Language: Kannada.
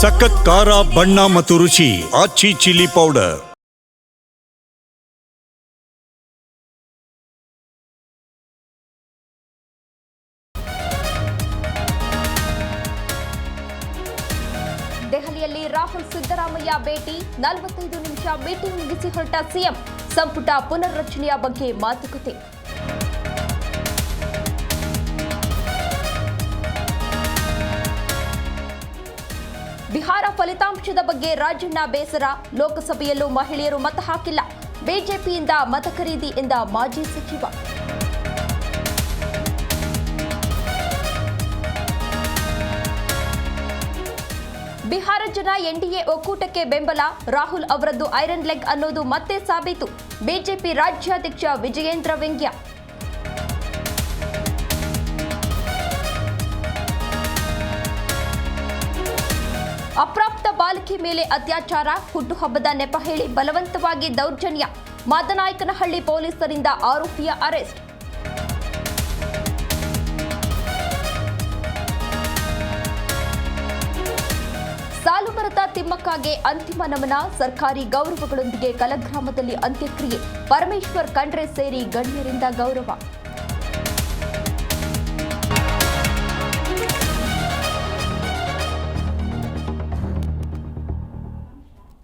ಸಖತ್ ಖಾರ, ಬಣ್ಣ ಮತ್ತು ರುಚಿ ಆಚಿ ಚಿಲ್ಲಿ ಪೌಡರ್. ದೆಹಲಿಯಲ್ಲಿ ರಾಹುಲ್ ಸಿದ್ದರಾಮಯ್ಯ ಭೇಟಿ, ನಲವತ್ತೈದು ನಿಮಿಷ ಮೀಟಿಂಗ್ ಮುಗಿಸಿ ಹೊರಟ ಸಿಎಂ. ಸಂಪುಟ ಪುನರ್ರಚನೆಯ ಬಗ್ಗೆ ಮಾತುಕತೆ. ಬಿಹಾರ ಫಲಿತಾಂಶದ ಬಗ್ಗೆ ರಾಜಣ್ಣ ಬೇಸರ. ಲೋಕಸಭೆಯಲ್ಲೂ ಮಹಿಳೆಯರು ಮತ ಹಾಕಿಲ್ಲ. ಬಿಜೆಪಿಯಿಂದ ಮತ ಖರೀದಿ ಎಂದ ಮಾಜಿ ಸಚಿವ. ಬಿಹಾರ ಜನ ಎನ್ಡಿಎ ಒಕ್ಕೂಟಕ್ಕೆ ಬೆಂಬಲ. ರಾಹುಲ್ ಅವರದ್ದು ಐರನ್ ಲೆಗ್ ಅನ್ನೋದು ಮತ್ತೆ ಸಾಬೀತು. ಬಿಜೆಪಿ ರಾಜ್ಯಾಧ್ಯಕ್ಷ ವಿಜಯೇಂದ್ರ ವ್ಯಂಗ್ಯ. ಅಪ್ರಾಪ್ತ ಬಾಲಕಿ ಮೇಲೆ ಅತ್ಯಾಚಾರ, ಹುಟ್ಟುಹಬ್ಬದ ನೆಪ ಹೇಳಿ ಬಲವಂತವಾಗಿ ದೌರ್ಜನ್ಯ. ಮಾದನಾಯಕನಹಳ್ಳಿ ಪೊಲೀಸರಿಂದ ಆರೋಪಿಯ ಅರೆಸ್ಟ್. ಸಾಲುಮರದ ತಿಮ್ಮಕ್ಕಗೆ ಅಂತಿಮ ನಮನ, ಸರ್ಕಾರಿ ಗೌರವಗಳೊಂದಿಗೆ ಕಲಗ್ರಾಮದಲ್ಲಿ ಅಂತ್ಯಕ್ರಿಯೆ. ಪರಮೇಶ್ವರ್ ಖಂಡ್ರೆ ಸೇರಿ ಗಣ್ಯರಿಂದ ಗೌರವ.